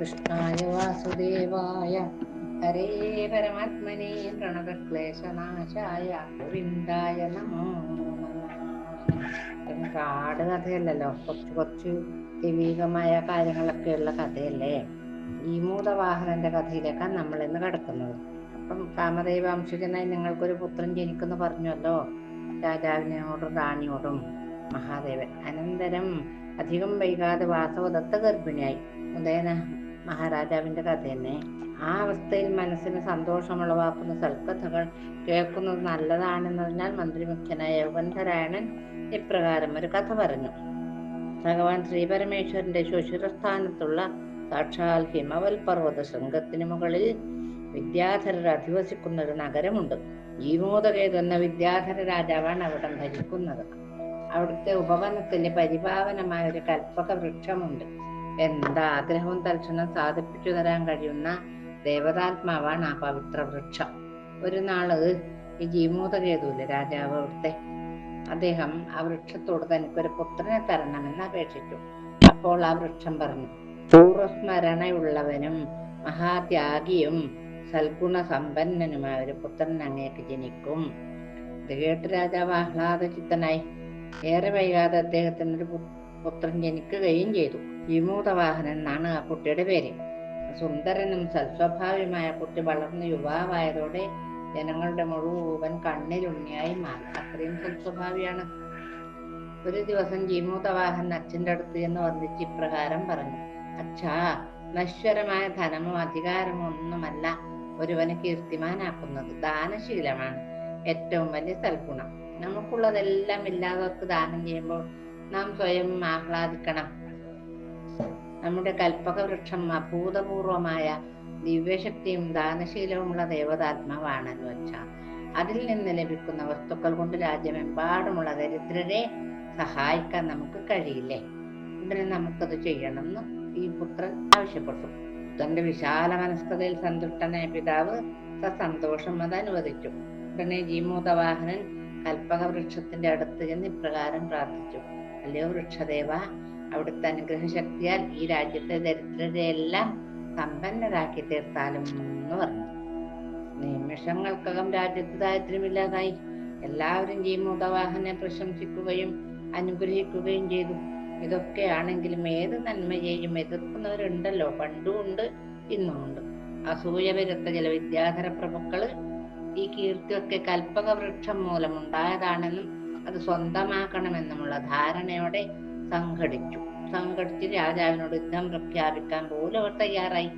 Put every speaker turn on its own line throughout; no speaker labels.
കൃഷ്ണായ വാസുദേവായ ഹരേ പരമാത്മനെ പ്രണവക്ലേശനാശായ ഗോവിന്ദായ നമോ കാട് കഥയല്ലല്ലോ. കുറച്ച് കുറച്ച് ദൈവികമായ കാര്യങ്ങളൊക്കെയുള്ള കഥയല്ലേ? ഈ മൂതവാഹനന്റെ കഥയിലേക്കാണ് നമ്മൾ ഇന്ന് കിടക്കുന്നത്. അപ്പം കാമദേവാംശജനായി നിങ്ങൾക്കൊരു പുത്രൻ ജനിക്കുന്നു പറഞ്ഞല്ലോ. രാജാവിനോടും റാണിയോടും മഹാദേവൻ. അനന്തരം അധികം വൈകാതെ വാസവദത്ത ഗർഭിണിയായി. ഉദയന മഹാരാജാവിന്റെ കഥ തന്നെ ആ അവസ്ഥയിൽ മനസ്സിന് സന്തോഷമുളവാക്കുന്ന സൽക്കഥകൾ കേൾക്കുന്നത് നല്ലതാണെന്നതിനാൽ മന്ത്രിമുഖ്യനായ യുഗന്ധരായണൻ ഇപ്രകാരം ഒരു കഥ പറഞ്ഞു. ഭഗവാൻ ശ്രീപരമേശ്വരന്റെ ശുശിരസ്ഥാനത്തുള്ള സാക്ഷാൽ ഹിമവൽ പർവത ശൃംഗത്തിന് മുകളിൽ വിദ്യാധരർ അധിവസിക്കുന്ന ഒരു നഗരമുണ്ട്. ജീവോദകേത് എന്ന വിദ്യാധര രാജാവാണ് അവിടം ഭരിക്കുന്നത്. അവിടുത്തെ ഉപവനത്തിന് പരിപാവനമായ ഒരു കൽപ്പക വൃക്ഷമുണ്ട്. എന്താ ആഗ്രഹവും തൽക്ഷണം സാധിപ്പിച്ചു തരാൻ കഴിയുന്ന ദേവതാത്മാവാണ് ആ പവിത്ര വൃക്ഷം. ഒരു നാൾ ഈ ജീമൂതകേതുവിലെ രാജാവ് അവിടുത്തെ? അദ്ദേഹം ആ വൃക്ഷത്തോട് തനിക്കൊരു പുത്രനെ തരണമെന്ന് അപേക്ഷിച്ചു. അപ്പോൾ ആ വൃക്ഷം പറഞ്ഞു പൂർവസ്മരണയുള്ളവനും മഹാത്യാഗിയും സൽഗുണ സമ്പന്നനുമായ ഒരു പുത്രൻ അങ്ങേക്ക് ജനിക്കും. ഇത് കേട്ട് രാജാവ് ആഹ്ലാദചിത്തനായി. ഏറെ വൈകാതെ അദ്ദേഹത്തിന് ഒരു പുത്രൻ ജനിക്കുകയും ചെയ്തു. വിമൂതവാഹനൻ എന്നാണ് ആ കുട്ടിയുടെ പേര്. സുന്ദരനും സൽസ്വഭാവിയുമായ കുട്ടി വളർന്ന് യുവാവായതോടെ ജനങ്ങളുടെ മുഴുവൻ കണ്ണിലുണ്ണിയായി മാറി. അത്രയും സൽസ്വഭാവിയാണ്. ഒരു ദിവസം ജീമൂതവാഹൻ അച്ഛന്റെ അടുത്ത് എന്ന് വന്നിച്ച് ഇപ്രകാരം പറഞ്ഞു. അച്ഛാ നശ്വരമായ ധനമോ അധികാരമോ ഒന്നുമല്ല ഒരുവനെ കീർത്തിമാനാക്കുന്നത്. ദാനശീലമാണ് ഏറ്റവും വലിയ സൽഗുണം. നമുക്കുള്ളതെല്ലാം ഇല്ലാത്തവർക്ക് ദാനം ചെയ്യുമ്പോൾ നാം സ്വയം ആഹ്ലാദിക്കണം. നമ്മുടെ കൽപ്പകവൃക്ഷം അഭൂതപൂർവമായ ദിവ്യശക്തിയും ദാനശീലവുമുള്ള ദേവതാത്മാവാണെന്ന് വെച്ചാൽ അതിൽ നിന്ന് ലഭിക്കുന്ന വസ്തുക്കൾ കൊണ്ട് രാജ്യമെമ്പാടുമുള്ള ദരിദ്രരെ സഹായിക്കാൻ നമുക്ക് കഴിയില്ലേ? ഉടനെ നമുക്കത് ചെയ്യണമെന്ന് ഈ പുത്രൻ ആവശ്യപ്പെട്ടു. തന്റെ വിശാല മനസ്കതയിൽ സന്തുഷ്ടനായ പിതാവ് സസന്തോഷം അത് അനുവദിച്ചു. ഉടനെ ജീമൂതവാഹനൻ കൽപ്പക വൃക്ഷത്തിന്റെ അടുത്ത് ചെന്ന് ഇപ്രകാരം പ്രാർത്ഥിച്ചു. അല്ലയോ വൃക്ഷദേവ അവിടുത്തെ അനുഗ്രഹ ശക്തിയാൽ ഈ രാജ്യത്തെ ദരിദ്രരെയെല്ലാം സമ്പന്നരാക്കി തീർത്താലും എന്ന് പറഞ്ഞു. നിമിഷങ്ങൾക്കകം രാജ്യത്ത് ദാരിദ്ര്യമില്ലാതായി. എല്ലാവരും ജീമൂതവാഹനെ പ്രശംസിക്കുകയും അനുഗ്രഹിക്കുകയും ചെയ്തു. ഇതൊക്കെയാണെങ്കിലും ഏത് നന്മയെയും എതിർക്കുന്നവരുണ്ടല്ലോ. പണ്ടും ഉണ്ട് ഇന്നും ഉണ്ട്. അസൂയ വരുത്ത ചില വിദ്യാധര പ്രഭുക്കൾ ഈ കീർത്തിയൊക്കെ കൽപ്പക വൃക്ഷം മൂലമുണ്ടായതാണെന്നും അത് സ്വന്തമാക്കണമെന്നുമുള്ള ധാരണയോടെ സംഘടിച്ചു. സംഘടിച്ച് രാജാവിനോട് യുദ്ധം പ്രഖ്യാപിക്കാൻ പോലും അവർ തയ്യാറായി.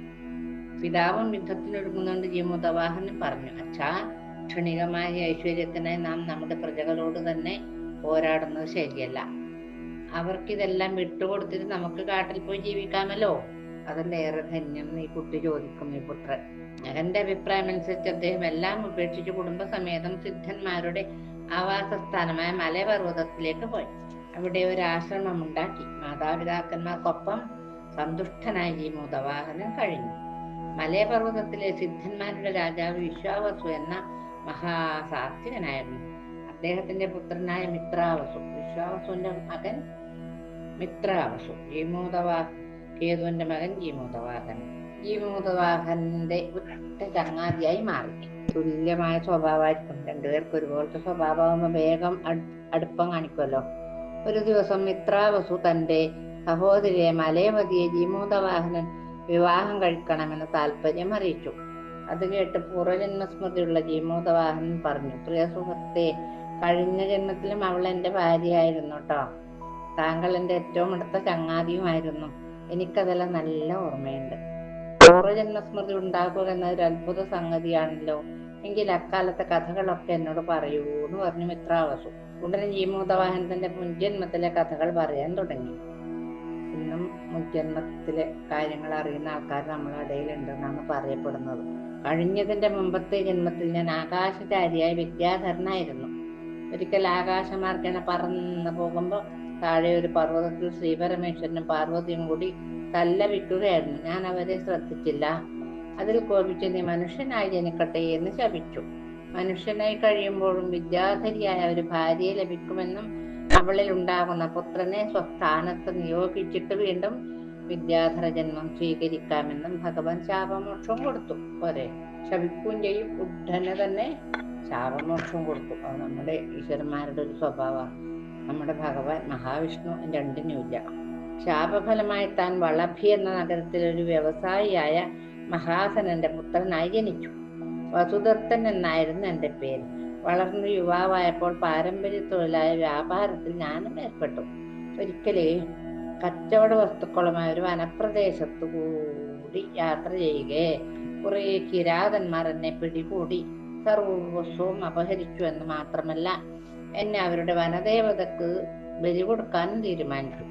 പിതാവും യുദ്ധത്തിനൊരുങ്ങുന്നുണ്ട് ജീമുതവാഹനും പറഞ്ഞു. അച്ഛാ ക്ഷണികമായ ഐശ്വര്യത്തിനായി നാം നമ്മുടെ പ്രജകളോട് തന്നെ പോരാടുന്നത് ശരിയല്ല. അവർക്കിതെല്ലാം വിട്ടുകൊടുത്തിട്ട് നമുക്ക് കാട്ടിൽ പോയി ജീവിക്കാമല്ലോ? അതല്ല ഏറെ ധന്യം ഈ കുട്ടി ചോദിക്കും ഈ പുത്രൻ. എന്റെ അഭിപ്രായം അനുസരിച്ച് അദ്ദേഹം എല്ലാം ഉപേക്ഷിച്ച് കുടുംബസമേതം സിദ്ധന്മാരുടെ ആവാസസ്ഥാനമായ മലയപർവതത്തിലേക്ക് പോയി. അവിടെ ഒരു ആശ്രമം ഉണ്ടാക്കി മാതാപിതാക്കന്മാർക്കൊപ്പം സന്തുഷ്ടനായി ജീമൂതവാഹനൻ കഴിഞ്ഞു. മലയപർവതത്തിലെ സിദ്ധന്മാരുടെ രാജാവ് വിശ്വാവസു എന്ന മഹാസാത്വികനായിരുന്നു. അദ്ദേഹത്തിന്റെ പുത്രനായ മിത്രാവസു. വിശ്വാവസുവിന്റെ മകൻ മിത്രാവസു. ജീമൂതവാ കേതുവിന്റെ മകൻ ജീമൂതവാഹൻ ജീമൂതവാഹന്റെ ഒറ്റ ചങ്ങാതിയായി മാറി. തുല്യമായ സ്വഭാവമായിരിക്കും. രണ്ടുപേർക്ക് ഒരുപോലത്തെ സ്വഭാവമാകുമ്പോൾ വേഗം അടുപ്പം കാണിക്കുമല്ലോ ഒരു ദിവസം മിത്രാവസു തന്റെ സഹോദരിയെ മലയമതിയെ ജീമൂതവാഹനൻ വിവാഹം കഴിക്കണമെന്ന് താല്പര്യം അറിയിച്ചു. അത് കേട്ട് പൂർവജന്മസ്മൃതിയുള്ള ജീമൂതവാഹനൻ പറഞ്ഞു പ്രിയ സുഹൃത്തെ കഴിഞ്ഞ ജന്മത്തിലും അവൾ എന്റെ ഭാര്യയായിരുന്നു കേട്ടോ താങ്കൾ എന്റെ ഏറ്റവും അടുത്ത ചങ്ങാതിയുമായിരുന്നു. എനിക്കതെല്ലാം നല്ല ഓർമ്മയുണ്ട്. പൂർവജന്മസ്മൃതി ഉണ്ടാക്കുക എന്നതൊരു അത്ഭുത സംഗതിയാണല്ലോ. എങ്കിൽ അക്കാലത്തെ കഥകളൊക്കെ എന്നോട് പറയൂ എന്ന് പറഞ്ഞു മിത്രാവസു ഉടനെ ജീമൂതവാഹൻ തന്റെ മുൻജന്മത്തിലെ കഥകൾ പറയാൻ തുടങ്ങി. ഇന്നും മുൻജന്മത്തിലെ കാര്യങ്ങൾ അറിയുന്ന ആൾക്കാർ നമ്മുടെ ഇടയിലുണ്ടെന്നാണ് പറയപ്പെടുന്നത്. കഴിഞ്ഞതിന്റെ മുമ്പത്തെ ജന്മത്തിൽ ഞാൻ ആകാശചാരിയായ വിദ്യാധരനായിരുന്നു. ഒരിക്കൽ ആകാശമാർഗേണ പറന്ന് പോകുമ്പോൾ താഴെ ഒരു പർവതത്തിൽ ശ്രീപരമേശ്വരനും പാർവതിയും കൂടി തല്ല തല്ലവിക്കുകയായിരുന്നു ഞാൻ അവരെ ശ്രദ്ധിച്ചില്ല. അതിൽ കോപിച്ച് നീ മനുഷ്യനായി ജനിക്കട്ടെ എന്ന് ശപിച്ചു. മനുഷ്യനായി കഴിയുമ്പോഴും വിദ്യാധരിയായ ഒരു ഭാര്യയെ ലഭിക്കുമെന്നും അവളിൽ ഉണ്ടാകുന്ന പുത്രനെ സ്വസ്ഥാനത്ത് നിയോഗിച്ചിട്ട് വീണ്ടും വിദ്യാധര ജന്മം സ്വീകരിക്കാമെന്നും ഭഗവാൻ ശാപമോക്ഷം കൊടുത്തു. പോരെ. ശപിക്കുകയും ചെയ്യും. ഉടനെ തന്നെ ശാപമോക്ഷം കൊടുത്തു. അത് നമ്മുടെ ഈശ്വരന്മാരുടെ ഒരു സ്വഭാവമാണ്. നമ്മുടെ ഭഗവാൻ മഹാവിഷ്ണു രണ്ടിനുമില്ല ശാപഫലമായി താൻ വളഭി എന്ന നഗരത്തിൽ ഒരു വ്യവസായിയായ മഹാസനന്റെ പുത്രനായി ജനിച്ചു. വസുദത്തൻ എന്നായിരുന്നു എന്റെ പേര്. വളർന്ന് യുവാവായപ്പോൾ പാരമ്പര്യ തൊഴിലായ വ്യാപാരത്തിൽ ഞാനും ഏർപ്പെട്ടു. ഒരിക്കലേ കച്ചവട വസ്തുക്കളുമായി ഒരു വനപ്രദേശത്തു കൂടി യാത്ര ചെയ്യുകയെ കുറെ കിരാതന്മാർ എന്നെ പിടികൂടി സർവസ്വവും അപഹരിച്ചു എന്ന് മാത്രമല്ല എന്നെ അവരുടെ വനദേവതക്ക് ബലി കൊടുക്കാനും തീരുമാനിച്ചു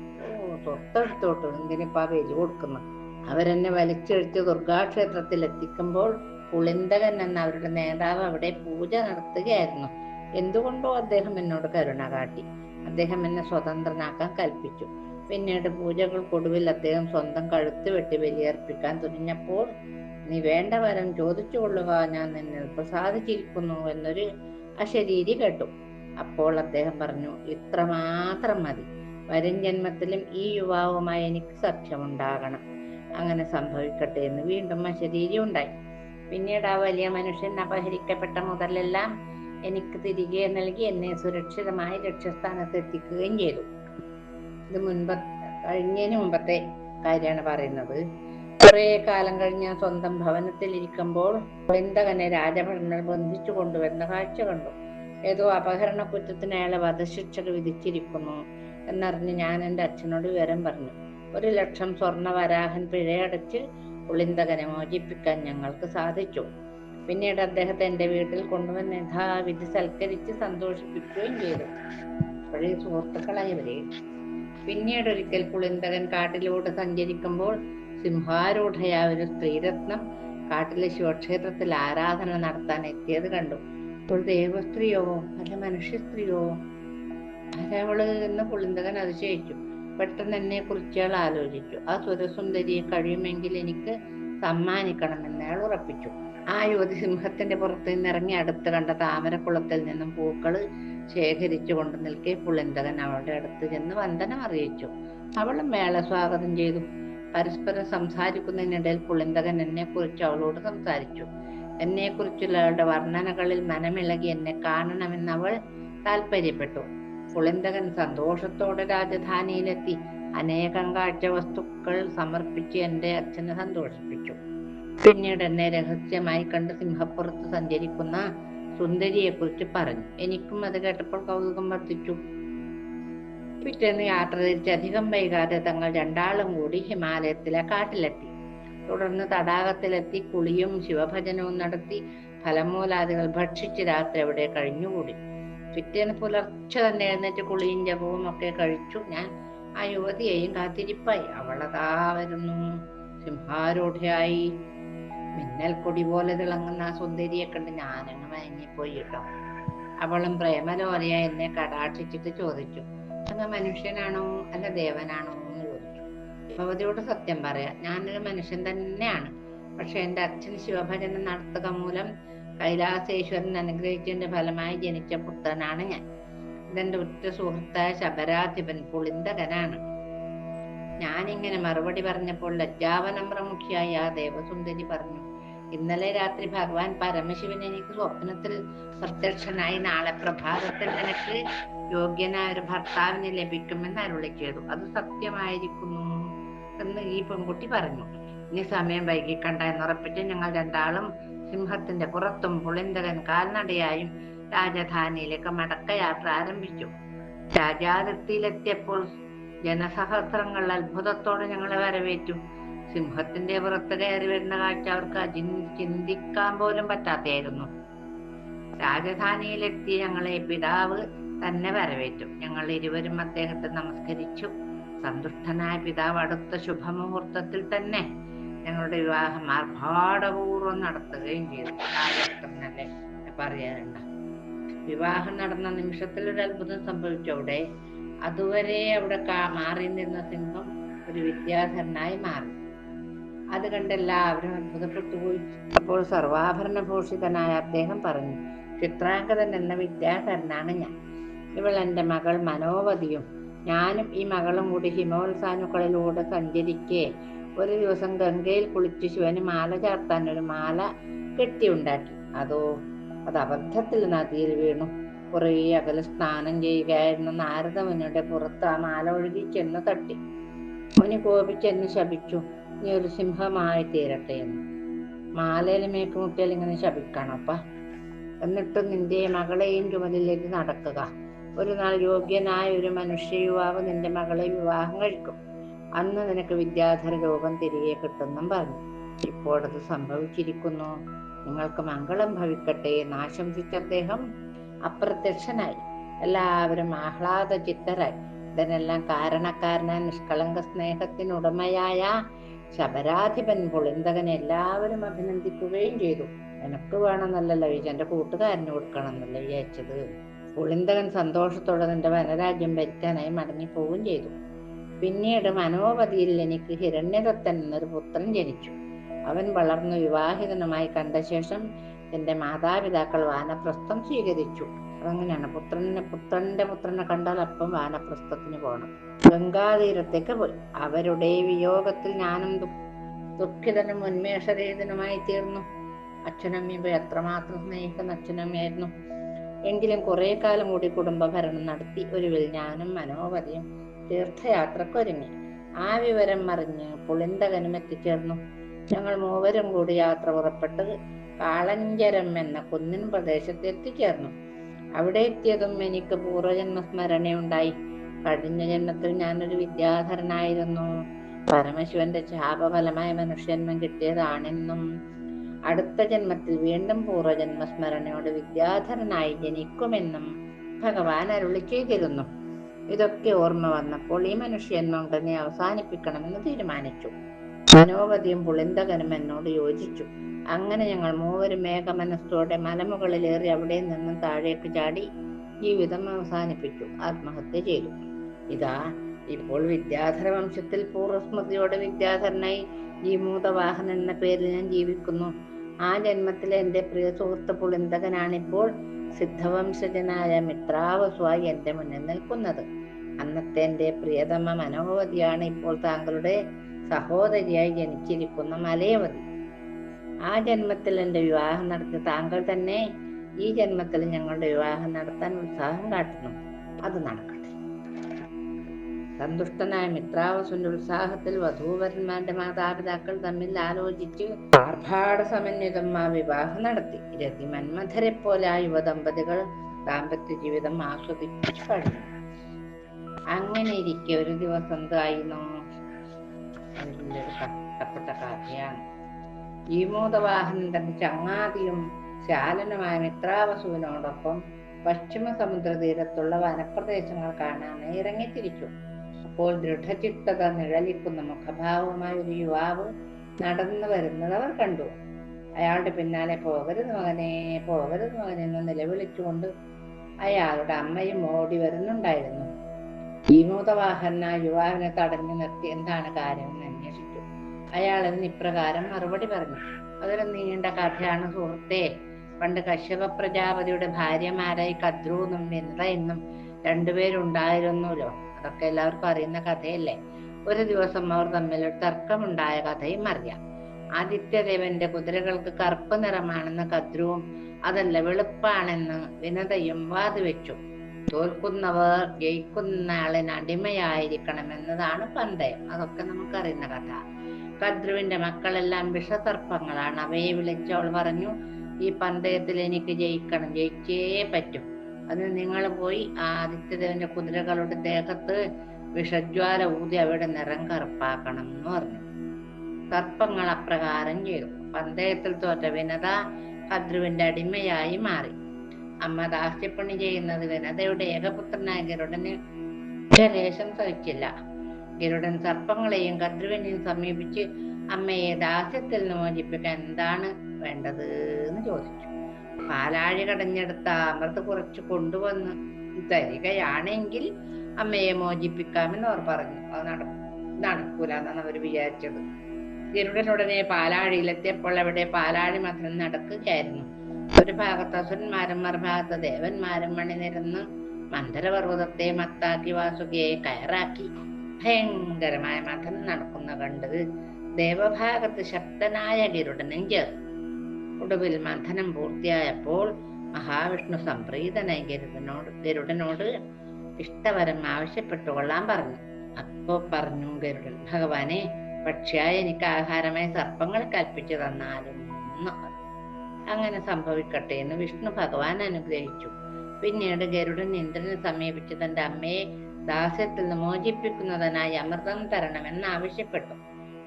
തൊട്ടടുത്തോട്ട് എന്തിനിപ്പാ ബലി കൊടുക്കുന്നു അവരെന്നെ വലിച്ചെടുത്ത് ദുർഗാക്ഷേത്രത്തിൽ എത്തിക്കുമ്പോൾ പുളിന്തകൻ എന്ന അവരുടെ നേതാവ് അവിടെ പൂജ നടത്തുകയായിരുന്നു. എന്തുകൊണ്ടോ അദ്ദേഹം എന്നോട് കരുണ കാട്ടി. അദ്ദേഹം എന്നെ സ്വതന്ത്രനാക്കാൻ കൽപ്പിച്ചു. പിന്നീട് പൂജകൾക്കൊടുവിൽ അദ്ദേഹം സ്വന്തം കഴുത്ത് വെട്ടി ബലിയർപ്പിക്കാൻ തുനിഞ്ഞപ്പോൾ നീ വേണ്ട വരം ചോദിച്ചു കൊള്ളുക ഞാൻ നിന്നെ പ്രസാദിച്ചിരിക്കുന്നു എന്നൊരു അശരീരി കേട്ടു. അപ്പോൾ അദ്ദേഹം പറഞ്ഞു ഇത്രമാത്രം മതി. വരും ജന്മത്തിലും ഈ യുവാവുമായി എനിക്ക് സഖ്യമുണ്ടാകണം. അങ്ങനെ സംഭവിക്കട്ടെ എന്ന് വീണ്ടും മശരീരി ഉണ്ടായി. പിന്നീട് ആ വലിയ മനുഷ്യൻ അപഹരിക്കപ്പെട്ട മുതലെല്ലാം എനിക്ക് തിരികെ നൽകി എന്നെ സുരക്ഷിതമായി ലക്ഷ്യസ്ഥാനത്ത് എത്തിക്കുകയും ചെയ്തു. ഇത് മുൻപ് കഴിഞ്ഞതിന് മുമ്പത്തെ കാര്യമാണ് പറയുന്നത്. കുറെ കാലം കഴിഞ്ഞ് സ്വന്തം ഭവനത്തിൽ ഇരിക്കുമ്പോൾ വൃന്ദകനെ രാജഭടനർ ബന്ധിച്ചു കൊണ്ടുവരുന്ന കാഴ്ച കണ്ടു. ഏതോ അപഹരണ കുറ്റത്തിന് അയാളെ വധശിക്ഷ വിധിച്ചിരിക്കുന്നു എന്നറിഞ്ഞ് ഞാൻ എന്റെ അച്ഛനോട് വിവരം പറഞ്ഞു. ഒരു ലക്ഷം സ്വർണവരാഹൻ പിഴയടച്ച് പുളിന്തകനെ മോചിപ്പിക്കാൻ ഞങ്ങൾക്ക് സാധിച്ചു. പിന്നീട് അദ്ദേഹത്തെ എന്റെ വീട്ടിൽ കൊണ്ടുവന്ന് യഥാവിധി സൽക്കരിച്ച് സന്തോഷിപ്പിക്കുകയും ചെയ്തു. പഴയ സുഹൃത്തുക്കളായി വരെ പിന്നീട് ഒരിക്കൽ പുളിന്തകൻ കാട്ടിലൂടെ സഞ്ചരിക്കുമ്പോൾ സിംഹാരൂഢയായ ഒരു സ്ത്രീരത്നം കാട്ടിലെ ശിവക്ഷേത്രത്തിൽ ആരാധന നടത്താൻ എത്തിയത് കണ്ടു. അപ്പോൾ ദേവസ്ത്രീയോ അല്ല മനുഷ്യ സ്ത്രീയോ ആരാവൾ എന്ന് പുളിന്തകൻ അതിശയിച്ചു. പെട്ടെന്ന് എന്നെ കുറിച്ച് അയാൾ ആലോചിച്ചു. ആ സുരസുന്ദരിയെ കഴിയുമെങ്കിൽ എനിക്ക് സമ്മാനിക്കണമെന്ന് അയാൾ ഉറപ്പിച്ചു. ആ യുവതി സിംഹത്തിന്റെ പുറത്ത് നിന്നിറങ്ങി അടുത്ത് കണ്ട താമരക്കുളത്തിൽ നിന്നും പൂക്കൾ ശേഖരിച്ചു കൊണ്ട് നിൽക്കെ പുളിന്തകൻ അവളുടെ അടുത്ത് ചെന്ന് വന്ദനം അറിയിച്ചു. അവളും മേള സ്വാഗതം ചെയ്തു. പരസ്പരം സംസാരിക്കുന്നതിനിടയിൽ പുളിന്തകൻ എന്നെ കുറിച്ച് അവളോട് സംസാരിച്ചു. എന്നെ കുറിച്ചുള്ള അവളുടെ വർണനകളിൽ മനമിളകി എന്നെ കാണണമെന്ന് അവൾ താല്പര്യപ്പെട്ടു പുളിന്തകൻ സന്തോഷത്തോടെ രാജധാനിയിലെത്തി. അനേകം കാഴ്ച വസ്തുക്കൾ സമർപ്പിച്ച് എന്റെ അച്ഛനെ സന്തോഷിപ്പിച്ചു. പിന്നീട് എന്നെ രഹസ്യമായി കണ്ട് സിംഹപ്പുറത്ത് സഞ്ചരിക്കുന്ന സുന്ദരിയെ കുറിച്ച് പറഞ്ഞു. എനിക്കും അത് കേട്ടപ്പോൾ കൗതുകം വർദ്ധിച്ചു. പിറ്റേന്ന് യാത്ര തിരിച്ച് അധികം വൈകാതെ തങ്ങൾ രണ്ടാളും കൂടി ഹിമാലയത്തിലെ കാട്ടിലെത്തി. തുടർന്ന് തടാകത്തിലെത്തി കുളിയും ശിവഭജനവും നടത്തി ഫലമൂലാദികൾ ഭക്ഷിച്ച് രാത്രി അവിടെ കഴിഞ്ഞുകൂടി. പിറ്റേന്ന് പുലർച്ചെ തന്നെ എഴുന്നേറ്റ് കുളിയും ജപവും ഒക്കെ കഴിച്ചു. ഞാൻ ആ യുവതിയെയും കാത്തിരിപ്പായി. അവളതാ വരുന്നു. സിംഹാരൂഢയായി. മിന്നൽ കൊടി പോലെ തിളങ്ങുന്ന ആ സുന്ദരിയെ കണ്ട് ഞാനങ്ങ് മയങ്ങിപ്പോയി കേട്ടോ. അവളും പ്രേമലോലയ എന്നെ കടാക്ഷിച്ചിട്ട് ചോദിച്ചു. അങ്ങ് മനുഷ്യനാണോ അല്ല ദേവനാണോ? എന്ന് ചോദിച്ചു. ഭഗവതിയോട് സത്യം പറയാം. ഞാനൊരു മനുഷ്യൻ തന്നെയാണ്. പക്ഷെ എന്റെ അച്ഛൻ ശിവഭജനം നടത്തുക മൂലം കൈലാസേശ്വരൻ അനുഗ്രഹിച്ചതിന്റെ ഫലമായി ജനിച്ച പുത്രനാണ് ഞാൻ. ഇതെന്റെ ഉറ്റ സുഹൃത്തായ ശബരാധിപൻ പുളിന്തകനാണ്. ഞാനിങ്ങനെ മറുപടി പറഞ്ഞപ്പോൾ ലജ്ജാവനമ്രമുഖിയായ ആ ദേവസുന്ദരി പറഞ്ഞു ഇന്നലെ രാത്രി ഭഗവാൻ പരമശിവൻ എനിക്ക് സ്വപ്നത്തിൽ പ്രത്യക്ഷനായി നാളെ പ്രഭാതത്തിൽ നിനക്ക് യോഗ്യനായ ഒരു ഭർത്താവിന് ലഭിക്കുമെന്ന് അരുളി ചെയ്തു. അത് സത്യമായിരിക്കുന്നു എന്ന് ഈ പെൺകുട്ടി പറഞ്ഞു. ഇനി സമയം വൈകിക്കണ്ട എന്നുറപ്പിച്ച് ഞങ്ങൾ രണ്ടാളും സിംഹത്തിന്റെ പുറത്തും പുളിന്തകൻ കാൽനടയായും രാജധാനിയിലേക്ക് മടക്കയാത്ര ആരംഭിച്ചു. രാജാതിർത്തിയിലെത്തിയപ്പോൾ ജനസഹസ്രങ്ങൾ അത്ഭുതത്തോടെ ഞങ്ങളെ വരവേറ്റു. സിംഹത്തിന്റെ പുറത്ത് കയറി വരുന്ന കാഴ്ച അവർക്ക് ചിന്തിക്കാൻ പോലും പറ്റാത്തയായിരുന്നു. രാജധാനിയിലെത്തി ഞങ്ങളെ പിതാവ് തന്നെ വരവേറ്റു. ഞങ്ങൾ ഇരുവരും അദ്ദേഹത്തെ നമസ്കരിച്ചു. സന്തുഷ്ടനായ പിതാവ് അടുത്ത ശുഭമുഹൂർത്തത്തിൽ തന്നെ ഞങ്ങളുടെ വിവാഹം ആർഭാടപൂർവം നടത്തുകയും ചെയ്തു. രാജപുത്രനല്ലേ പറയാനുണ്ട. വിവാഹം നടന്ന നിമിഷത്തിൽ ഒരു അത്ഭുതം സംഭവിച്ചു അവിടെ. അതുവരെ അവിടെ മാറി നിന്ന സിംഹം ഒരു വിദ്യാധരനായി മാറി. അത് കണ്ട് എല്ലാവരും അത്ഭുതപ്പെട്ടു പോയി. അപ്പോൾ സർവാഭരണ ഭൂഷിതനായ അദ്ദേഹം പറഞ്ഞു ചിത്രാംഗതൻ എന്ന വിദ്യാധരനാണ് ഞാൻ. ഇവൾ എന്റെ മകൾ മനോവതിയും ഞാനും ഈ മകളും കൂടി ഹിമോത്സാനുക്കളിലൂടെ സഞ്ചരിക്കെ ഒരു ദിവസം ഗംഗയിൽ കുളിച്ച് ശിവന് മാല ചാർത്താൻ ഒരു മാല കെട്ടി കെട്ടിയുണ്ടാക്കി അതോ അത് അബദ്ധത്തിൽ നദിയിൽ വീണു. കുറേ അകലെ സ്നാനം ചെയ്യുകയായിരുന്ന നാരദമുനിയുടെ പുറത്ത് ആ മാല ഒഴുകി ചെന്ന് തട്ടി. മുനി കോപിച്ചെന്ന് ശപിച്ചു നീ ഒരു സിംഹമായി തീരട്ടെ എന്ന്. മാലയിൽ മേക്കുമുട്ടിയാൽ ഇങ്ങനെ ശപിക്കണപ്പ എന്നിട്ട് നിന്റെ മകളെയും ചുമലിലേക്ക് നടക്കുക. ഒരു നാൾ യോഗ്യനായ ഒരു മനുഷ്യ യുവാവ് നിന്റെ മകളെ വിവാഹം കഴിക്കും. അന്ന് നിനക്ക് വിദ്യാധര രൂപം തിരികെ കിട്ടുന്നും പറഞ്ഞു. ഇപ്പോഴത് സംഭവിച്ചിരിക്കുന്നു. നിങ്ങൾക്ക് മംഗളം ഭവിക്കട്ടെ എന്ന് ആശംസിച്ച അദ്ദേഹം അപ്രത്യക്ഷനായി. എല്ലാവരും ആഹ്ലാദ ചിത്തരായി ഇതിനെല്ലാം കാരണക്കാരനായ നിഷ്കളങ്ക സ്നേഹത്തിനുടമയായ ശബരാധിപൻ പുളിന്തകൻ എല്ലാവരും അഭിനന്ദിക്കുകയും ചെയ്തു. എനക്ക് വേണമെന്നല്ലല്ലോ ഈ എന്റെ കൂട്ടുകാരന് കൊടുക്കണം എന്നല്ല വിചാരിച്ചത്? പുളിന്തകൻ സന്തോഷത്തോടെ നിന്റെ വനരാജ്യം ഭരിക്കാനായി മടങ്ങിപ്പോവുകയും ചെയ്തു. പിന്നീട് മനോപതിയിൽ എനിക്ക് ഹിരണ്യദത്തൻ എന്നൊരു പുത്രൻ ജനിച്ചു. അവൻ വളർന്നു വിവാഹിതനുമായി കണ്ട ശേഷം എന്റെ മാതാപിതാക്കൾ വാനപ്രസ്ഥം സ്വീകരിച്ചു. അതങ്ങനെയാണ്. പുത്രനെ പുത്രന്റെ പുത്രനെ കണ്ടാൽ അപ്പം വാനപ്രസ്ഥത്തിന് പോകണം ഗംഗാതീരത്തേക്ക് പോയി. അവരുടെ വിയോഗത്തിൽ ഞാനും ദുഃഖിതനും ഉന്മേഷരഹിതനുമായി തീർന്നു. അച്ഛനമ്മയും പോയി എത്രമാത്രം സ്നേഹിക്കുന്ന അച്ഛനമ്മയായിരുന്നു. എങ്കിലും കുറെ കാലം കൂടി കുടുംബ ഭരണം നടത്തി. ഒടുവിൽ ഞാനും മനോപതിയും തീർത്ഥയാത്രക്കൊരുങ്ങി ആ വിവരം അറിഞ്ഞ് പുളിന്തകനും എത്തിച്ചേർന്നു. ഞങ്ങൾ മൂവരും കൂടി യാത്ര പുറപ്പെട്ട് കാളഞ്ചരം എന്ന കുന്നിൻ പ്രദേശത്ത് എത്തിച്ചേർന്നു. അവിടെ എത്തിയതും എനിക്ക് പൂർവജന്മ സ്മരണയുണ്ടായി. കഴിഞ്ഞ ജന്മത്തിൽ ഞാനൊരു വിദ്യാധരനായിരുന്നു. പരമശിവന്റെ ശാപഫലമായ മനുഷ്യന്മം കിട്ടിയതാണെന്നും അടുത്ത ജന്മത്തിൽ വീണ്ടും പൂർവജന്മ സ്മരണയോട് വിദ്യാധരനായി ജനിക്കുമെന്നും ഭഗവാൻ അരുളി ചെയ്തിരുന്നു. ഇതൊക്കെ ഓർമ്മ വന്നപ്പോൾ ഈ മനുഷ്യന്മം തന്നെ അവസാനിപ്പിക്കണമെന്ന് തീരുമാനിച്ചു. മനോവതിയും പുളിന്തകനും എന്നോട് യോജിച്ചു. അങ്ങനെ ഞങ്ങൾ മൂവരും ഏകമനസ്സോടെ മലമുകളിലേറി അവിടെ നിന്നും താഴേക്ക് ചാടി ജീവിതം അവസാനിപ്പിച്ചു. ആത്മഹത്യ ചെയ്തു. ഇതാ ഇപ്പോൾ വിദ്യാധര വംശത്തിൽ പൂർവസ്മൃതിയോടെ വിദ്യാധരനായി ഈ മൂതവാഹൻ എന്ന പേരിൽ ഞാൻ ജീവിക്കുന്നു. ആ ജന്മത്തിലെ എന്റെ പ്രിയ സുഹൃത്ത് പുളിന്തകനാണിപ്പോൾ സിദ്ധവംശജനായ മിത്രാവസുവായി എന്റെ മുന്നിൽ നിൽക്കുന്നത്. അന്നത്തെ എന്റെ പ്രിയതമ മനോവതിയാണ് ഇപ്പോൾ താങ്കളുടെ സഹോദരിയായി ജനിച്ചിരിക്കുന്ന മലയവതി. ആ ജന്മത്തിൽ എന്റെ വിവാഹം നടത്തി താങ്കൾ തന്നെ ഈ ജന്മത്തിൽ ഞങ്ങളുടെ വിവാഹം നടത്താൻ ഉത്സാഹം കാട്ടുന്നു. അത് നടക്കട്ടെ. സന്തുഷ്ടനായ മിത്രാവസുന്റെ ഉത്സാഹത്തിൽ വധൂവരന്മാരുടെ മാതാപിതാക്കൾ തമ്മിൽ ആലോചിച്ച് ആർഭാട സമന്വിതം ആ വിവാഹം നടത്തി. രതി മന്മഥരെ പോലെ ആ യുവദമ്പതികൾ ദാമ്പത്യ ജീവിതം ആസ്വദിച്ചു കഴിഞ്ഞു. അങ്ങനെ ഇരിക്കെ ഒരു ദിവസം എന്തായിരുന്നു? നല്ലൊരു കഷ്ടപ്പെട്ട കഥയാണ്. ജീമോദവാഹനൻ തന്റെ ചങ്ങാതിയും ശാലനുമായ മിത്രാവസുവിനോടൊപ്പം പശ്ചിമ സമുദ്ര തീരത്തുള്ള വനപ്രദേശങ്ങൾ കാണാനായി ഇറങ്ങിത്തിരിച്ചു. അപ്പോൾ ദൃഢചിട്ടത നിഴലിക്കുന്ന മുഖഭാവമായ ഒരു യുവാവ് നടന്നു വരുന്നത് അവർ കണ്ടു. അയാളുടെ പിന്നാലെ പോകരുത് മകനെ പോകരുത് മകനെ എന്ന് നിലവിളിച്ചുകൊണ്ട് അയാളുടെ അമ്മയും ഓടി വരുന്നുണ്ടായിരുന്നു. വിനോദവാഹന യുവാവിനെ തടഞ്ഞു നിർത്തി എന്താണ് കാര്യമെന്ന് അന്വേഷിച്ചു. അയാൾ അതിന് ഇപ്രകാരം മറുപടി പറഞ്ഞു. അതൊരു നീണ്ട കഥയാണ് സുഹൃത്തെ. പണ്ട് കശ്യപ പ്രജാപതിയുടെ ഭാര്യമാരായി കദ്രു എന്നും നിന്ദ എന്നും രണ്ടുപേരുണ്ടായിരുന്നല്ലോ. അതൊക്കെ എല്ലാവർക്കും അറിയുന്ന കഥയല്ലേ? ഒരു ദിവസം അവർ തമ്മിൽ ഒരു തർക്കമുണ്ടായ കഥയും അറിയാം. ആദിത്യദേവന്റെ കുതിരകൾക്ക് കറുപ്പ് നിറമാണെന്ന് കദ്രുവും അതല്ല വെളുപ്പാണെന്ന് വിനതയും വാദിവെച്ചു തോൽക്കുന്നവർ അടിമയായിരിക്കണം എന്നതാണ് പന്തയം. അതൊക്കെ നമുക്കറിയുന്ന കഥ. കദ്രുവിന്റെ മക്കളെല്ലാം വിഷസർപ്പങ്ങളാണ്. അവയെ വിളിച്ച് അവൾ പറഞ്ഞു ഈ പന്തയത്തിൽ എനിക്ക് ജയിക്കണം. ജയിച്ചേ പറ്റും. അതിന് നിങ്ങൾ പോയി ആ ആദിത്യദേവന്റെ കുതിരകളുടെ ദേഹത്ത് വിഷജ്വാല ഊതി അവയുടെ നിറം കറുപ്പാക്കണം എന്ന് പറഞ്ഞു. സർപ്പങ്ങൾ അപ്രകാരം ചെയ്തു. പന്തയത്തിൽ തോറ്റ വിനത കദ്രുവിന്റെ അടിമയായി മാറി. അമ്മ ദാസ്യപ്പണി ചെയ്യുന്നത് വരെ വിനതയുടെ ഏകപുത്രനായ ഗരുഡന് ലേശം സഹിച്ചില്ല ഗരുഡൻ സർപ്പങ്ങളെയും കദ്രുവിനെയും സമീപിച്ച് അമ്മയെ ദാസ്യത്തിൽ നിന്ന് മോചിപ്പിക്കാൻ എന്താണ് വേണ്ടത് എന്ന് ചോദിച്ചു. പാലാഴി കടഞ്ഞെടുത്ത അമൃത് കുറച്ച് കൊണ്ടുവന്ന് തരികയാണെങ്കിൽ അമ്മയെ മോചിപ്പിക്കാമെന്ന് അവർ പറഞ്ഞു. അത് നട നടക്കൂല എന്നാണ് അവർ വിചാരിച്ചത്. ഗരുഡനുടനെ പാലാഴിയിലെത്തിയപ്പോൾ അവിടെ പാലാഴി മാത്രം നടക്കുകയായിരുന്നു. ഒരു ഭാഗത്ത് അസുരന്മാരും മറുഭാഗത്ത് ദേവന്മാരും മണിനിരന്ന് മന്ദരപർവതത്തെ മത്താക്കി വാസുകിയെ കയറാക്കി ഭയങ്കരമായ മഥനം നടക്കുന്ന കണ്ടത് ദേവഭാഗത്ത് ശക്തനായ ചേർന്നു ഒടുവിൽ മഥനം പൂർത്തിയായപ്പോൾ മഹാവിഷ്ണു സംപ്രീതനായി ഗരുഡനോട് ഗരുഡനോട് ഇഷ്ടവരം ആവശ്യപ്പെട്ടുകൊള്ളാൻ പറഞ്ഞു അപ്പോ പറഞ്ഞു ഗരുഡൻ ഭഗവാനെ പക്ഷിയായ എനിക്ക് ആഹാരമായി സർപ്പങ്ങൾ കൽപ്പിച്ചു തന്നാലും. അങ്ങനെ സംഭവിക്കട്ടെ എന്ന് വിഷ്ണു ഭഗവാൻ അനുഗ്രഹിച്ചു. പിന്നീട് ഗരുഡൻ ഇന്ദ്രനെ സമീപിച്ച് തന്റെ അമ്മയെ ദാസ്യത്തിൽ നിന്ന് മോചിപ്പിക്കുന്നതിനായി അമൃതം തരണമെന്ന് ആവശ്യപ്പെട്ടു.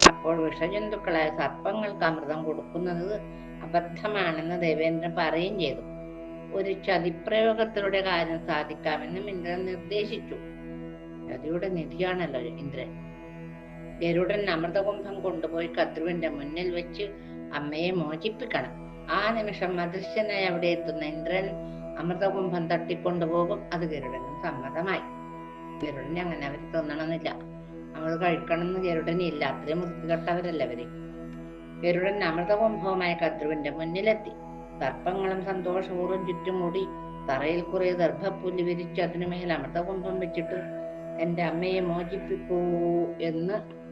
അപ്പോൾ വിഷജന്തുക്കളായ സർപ്പങ്ങൾക്ക് അമൃതം കൊടുക്കുന്നത് അബദ്ധമാണെന്ന് ദേവേന്ദ്രൻ പറയുകയും ചെയ്തു. ഒരു ചതിപ്രയോഗത്തിലൂടെ കാര്യം സാധിക്കാമെന്നും ഇന്ദ്രൻ നിർദ്ദേശിച്ചു. ചതിയുടെ നിധിയാണല്ലോ ഇന്ദ്രൻ. ഗരുഡൻ അമൃതകുംഭം കൊണ്ടുപോയി കത്രുവിന്റെ മുന്നിൽ വെച്ച് അമ്മയെ മോചിപ്പിക്കണം. ആ നിമിഷം അദൃശ്യനായി അവിടെ എത്തുന്ന ഇന്ദ്രൻ അമൃതകുംഭം തട്ടിക്കൊണ്ടുപോകും അത് ഗരുഡനും സമ്മതമായി. ഗരുഡന് അങ്ങനെ അവർ തിന്നണമെന്നില്ല. അവൾ കഴിക്കണം എന്ന് ഗരുഡനില്ല അത്രയും വൃത്തികെട്ടവരല്ല അവർ? ഗരുഡൻ അമൃതകുംഭവുമായ കദ്രുവിന്റെ മുന്നിലെത്തി. സർപ്പങ്ങളും സന്തോഷപൂർവം ചുറ്റുമൂടി തറയിൽ കുറെ ദർഭപ്പുല്ല് വിരിച്ചു അതിനുമേൽ അമൃതകുംഭം വെച്ചിട്ട് എന്റെ അമ്മയെ മോചിപ്പിക്കൂ എന്ന്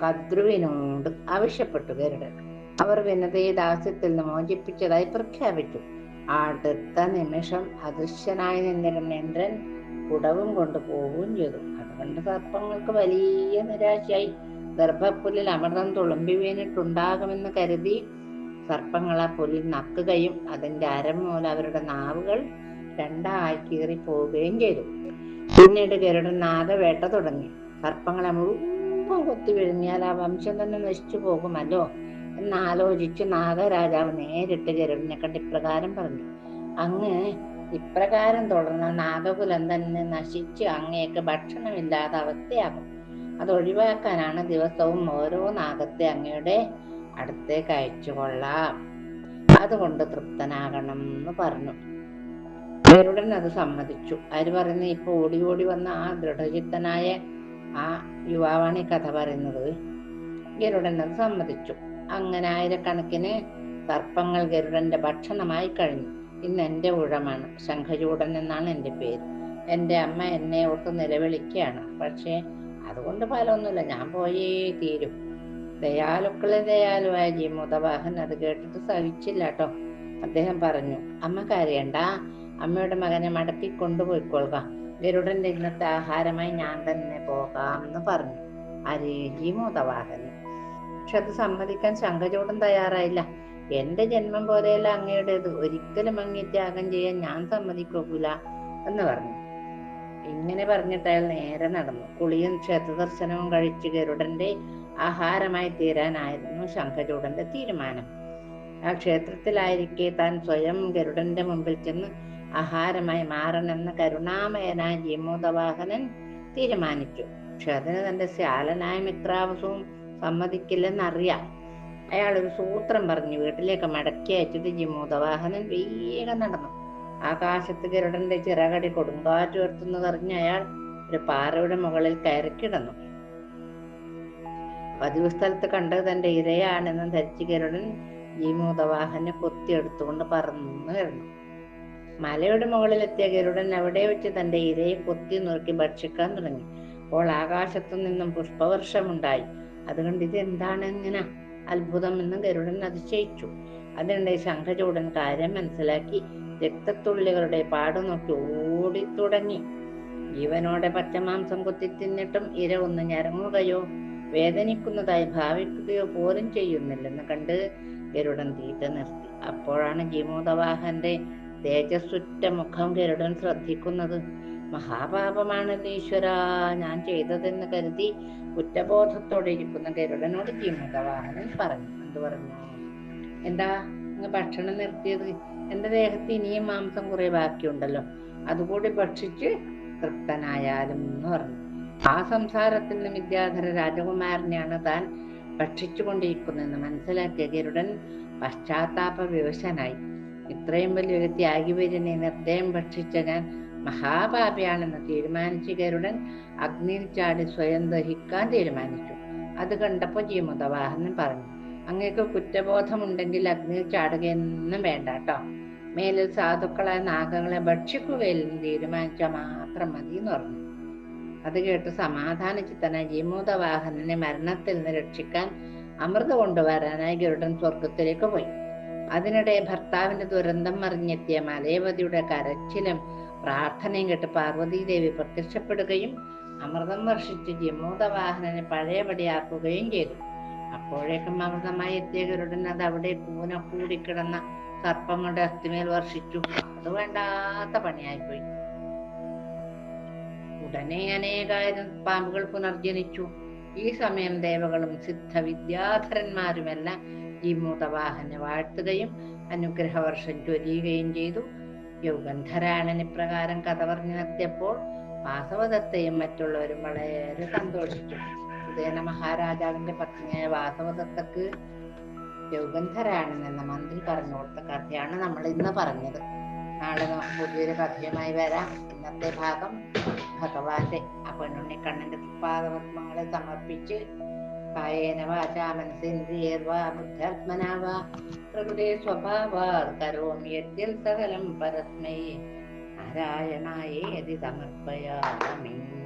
കദ്രുവിനോട് ആവശ്യപ്പെട്ടു ഗരുഡൻ. അവർ വിനതയെ ദാസ്യത്തിൽ നിന്ന് മോചിപ്പിച്ചതായി പ്രഖ്യാപിച്ചു. അടുത്ത നിമിഷം അദൃശ്യനായി നിന്നിരുന്ന ഇന്ദ്രൻ കുടവും കൊണ്ട് പോവുകയും ചെയ്തു. അതുകൊണ്ട് സർപ്പങ്ങൾക്ക് വലിയ നിരാശയായി. ഗർഭപ്പുലിൽ അമൃതം തുളുമ്പി വീണിട്ടുണ്ടാകുമെന്ന് കരുതി സർപ്പങ്ങൾ ആ പുലിൽ നക്കുകയും അതിന്റെ അരം മൂലം അവരുടെ നാവുകൾ രണ്ടായി കീറി പോവുകയും ചെയ്തു. പിന്നീട് ഗരുഡൻ നാഗവേട്ട തുടങ്ങി. സർപ്പങ്ങളെ മുഴുവൻ കൊത്തി വിഴുങ്ങിയാൽ ആ വംശം തന്നെ നശിച്ചു പോകുമല്ലോ. എന്നാലോചിച്ച് നാഗരാജാവ് നേരിട്ട് ഗരുഡനെ കണ്ട് ഇപ്രകാരം പറഞ്ഞു. അങ്ങ് ഇപ്രകാരം തുടർന്ന നാഗകുലം തന്നെ നശിച്ച് അങ്ങേക്ക് ഭക്ഷണമില്ലാത്ത അവസ്ഥയാകും. അത് ഒഴിവാക്കാനാണ് ദിവസവും ഓരോ നാഗത്തെ അങ്ങയുടെ അടുത്തേക്ക് അയച്ചു കൊള്ളാം. അതുകൊണ്ട് തൃപ്തനാകണം എന്ന് പറഞ്ഞു. ഗരുഡൻ അത് സമ്മതിച്ചു. ആര് പറയുന്നത് ഇപ്പൊ ഓടി ഓടി വന്ന ആ ദൃഢചിത്തനായ ആ യുവാവാണ് ഈ കഥ പറയുന്നത്. ഗരുഡൻ അത് സമ്മതിച്ചു. അങ്ങനെ ആയിരക്കണക്കിന് സർപ്പങ്ങൾ ഗരുഡന്റെ ഭക്ഷണമായി കഴിഞ്ഞു. ഇന്ന് എന്റെ ഊഴമാണ് ശംഖചൂടൻ എന്നാണ് എന്റെ പേര്. എന്റെ അമ്മ എന്നെ ഓർത്ത് നിലവിളിക്കുകയാണ്. പക്ഷേ അതുകൊണ്ട് ഫലമൊന്നുമില്ല. ഞാൻ പോയേ തീരും. ദയാലുക്കളെ ദയാലുവായ മുതവാഹൻ അത് കേട്ടിട്ട് സഹിച്ചില്ല കേട്ടോ. അദ്ദേഹം പറഞ്ഞു അമ്മ കരയണ്ട. അമ്മയുടെ മകനെ മടക്കി കൊണ്ടുപോയിക്കൊള്ളുക. ഗരുഡന്റെ ഇന്നത്തെ ആഹാരമായി ഞാൻ തന്നെ പോകാം എന്ന് പറഞ്ഞു. ആര് ജീമോദവാഹന് പക്ഷെ അത് സമ്മതിക്കാൻ ശങ്കചൂടൻ തയ്യാറായില്ല. എന്റെ ജന്മം പോലെയല്ല അങ്ങയുടേത്. ഒരിക്കലും അങ്ങേ ത്യാഗം ചെയ്യാൻ ഞാൻ സമ്മതിക്കൂല എന്ന് പറഞ്ഞു. ഇങ്ങനെ പറഞ്ഞിട്ട് അയാൾ നേരെ നടന്നു. കുളിയും ക്ഷേത്ര ദർശനവും കഴിച്ച് ഗരുഡന്റെ ആഹാരമായി തീരാനായിരുന്നു ശംഖചൂടന്റെ തീരുമാനം. ആ ക്ഷേത്രത്തിലായിരിക്കെ താൻ സ്വയം ഗരുഡന്റെ മുമ്പിൽ ചെന്ന് ആഹാരമായി മാറണമെന്ന് കരുണാമയനായ ജീമോദവാഹനൻ തീരുമാനിച്ചു. പക്ഷെ അതിന് തന്റെ ശ്യാലനായ മിത്രാവസവും സമ്മതിക്കില്ലെന്നറിയാം. അയാൾ ഒരു സൂത്രം പറഞ്ഞു വീട്ടിലേക്ക് മടക്കി അയച്ചിട്ട് ജിമോദവാഹനൻ വേഗം നടന്നു. ആകാശത്ത് ഗരുഡന്റെ ചിറകടി കൊടുങ്കാറ്റ് ഉയർത്തുന്നതറിഞ്ഞ് അയാൾ ഒരു പാറയുടെ മുകളിൽ കയറി കിടന്നു. പതിവ് സ്ഥലത്ത് കണ്ടത് തന്റെ ഇരയാണെന്ന് ധരിച്ച് ഗരുഡൻ ജീമോദവാഹനെ കൊത്തിയെടുത്തുകൊണ്ട് പറന്നു കിടന്നു മലയുടെ മുകളിലെത്തിയ ഗരുഡൻ അവിടെ വെച്ച് തന്റെ ഇരയെ കൊത്തി നോക്കി ഭക്ഷിക്കാൻ തുടങ്ങി. അപ്പോൾ ആകാശത്തു നിന്നും പുഷ്പവർഷമുണ്ടായി. അതുകൊണ്ട് ഇത് എന്താണ് ഇങ്ങനെ അത്ഭുതം എന്ന് ഗരുഡൻ അതിശയിച്ചു അതിനിടെ ശംഖചൂടൻ കാര്യം മനസ്സിലാക്കി രക്തത്തുള്ളികളുടെ പാട് നോക്കി ഓടി തുടങ്ങി. ജീവനോടെ പച്ചമാംസം കുത്തി തിന്നിട്ടും ഇര ഒന്ന് ഞരങ്ങുകയോ വേദനിക്കുന്നതായി ഭാവിക്കുകയോ പോലും ചെയ്യുന്നില്ലെന്ന് കണ്ട് ഗരുഡൻ തീറ്റ നിർത്തി. അപ്പോഴാണ് ജീമോദവാഹന്റെ തേജസ്സുറ്റ മുഖം ഗരുഡൻ ശ്രദ്ധിക്കുന്നത്. മഹാപാപമാണല്ലോ ഈശ്വര ഞാൻ ചെയ്തതെന്ന് കരുതി കുറ്റബോധത്തോടെ ഇരിക്കുന്ന ഗരുഡനോട് ജീമോദവാഹനൻ പറഞ്ഞു. എന്ത് പറഞ്ഞു? എന്താ അങ്ങ് ഭക്ഷണം നിർത്തിയത്? എന്റെ ദേഹത്ത് ഇനിയും മാംസം കുറെ ബാക്കിയുണ്ടല്ലോ. അതുകൂടി ഭക്ഷിച്ച് തൃപ്തനായാലും എന്ന് പറഞ്ഞു. ആ സംസാരത്തിൽ നിന്ന് വിദ്യാധര രാജകുമാരനെയാണ് താൻ ഭക്ഷിച്ചുകൊണ്ടിരിക്കുന്നതെന്ന് മനസ്സിലാക്കിയ ഗരുഡൻ പശ്ചാത്താപ വിവശനായി. ഇത്രയും വലിയൊരു ത്യാഗിവര്യനെ നിർദ്ദയം ഭക്ഷിച്ച ഞാൻ മഹാപാപിയാണെന്ന് തീരുമാനിച്ച് ഗരുഡൻ അഗ്നിയിൽ ചാടി സ്വയം ദഹിക്കാൻ തീരുമാനിച്ചു. അത് കണ്ടപ്പോൾ ജീമുദവാഹനൻ പറഞ്ഞു അങ്ങേക്ക് കുറ്റബോധമുണ്ടെങ്കിൽ അഗ്നിയിൽ ചാടുകയൊന്നും വേണ്ട കേട്ടോ. മേലിൽ സാധുക്കളായ നാഗങ്ങളെ ഭക്ഷിക്കുകയില്ലെന്ന് തീരുമാനിച്ചാൽ മാത്രം മതി എന്ന് പറഞ്ഞു. അത് കേട്ട് സമാധാനചിത്തനായ ജീമൂതവാഹനനെ മരണത്തിൽ നിന്ന് രക്ഷിക്കാൻ അമൃത കൊണ്ടുവരാനായി ഗരുഡൻ സ്വർഗത്തിലേക്ക് പോയി. അതിനിടെ ഭർത്താവിന്റെ ദുരന്തം അറിഞ്ഞെത്തിയ മലയവതിയുടെ കരച്ചിലും പ്രാർത്ഥനയും കേട്ട് പാർവതീദേവി പ്രത്യക്ഷപ്പെടുകയും അമൃതം വർഷിച്ച് ജമൂതവാഹനനെ പഴയപടിയാക്കുകയും ചെയ്തു. അപ്പോഴേക്കും അമൃതമായി എത്തിയ ഗരുഡൻ അത് അവിടെ കൂന കൂടിക്കിടന്ന സർപ്പങ്ങളുടെ അസ്ഥിമേൽ വർഷിച്ചു. അത് വേണ്ടാത്ത പണിയായിപ്പോയി. ഉടനെ അനേകായിരം പാമ്പുകൾ പുനർജനിച്ചു. ഈ സമയം ദേവകളും സിദ്ധ വിദ്യാധരന്മാരുമെല്ലാം ഈ മൂതവാഹനെ വാഴ്ത്തുകയും അനുഗ്രഹവർഷം ചൊരിയുകയും ചെയ്തു. യുഗന്ധരാണന് പ്രകാരം കഥ പറഞ്ഞു നിർത്തിയപ്പോൾ വാസവദത്തയും മറ്റുള്ളവരും വളരെ സന്തോഷിച്ചു. ഉദയന മഹാരാജാവിന്റെ പത്നിയായ വാസവദത്തക്ക് യുഗന്ധരാണൻ എന്ന മന്ത്രി പറഞ്ഞു കൊടുത്ത കഥയാണ് നമ്മൾ ഇന്ന് പറഞ്ഞത്. നാളെ പുതിയൊരു കഥയുമായി വരാം. ഇന്നത്തെ ഭാഗം ഭഗവാന്റെ ആ പെണ്ണുണ്ണിക്കണ്ണന്റെ പാദപത്മങ്ങളെ സമർപ്പിച്ച് കായേന വാച മനസേന്ദ്രിയേർവാ ബുദ്ധാത്മനാവാ പ്രകൃതി സ്വഭാവാ കരോമി യദ്യൽ സകലം പരസ്മൈ. നാരായണായേതി സമർപ്പയാമി.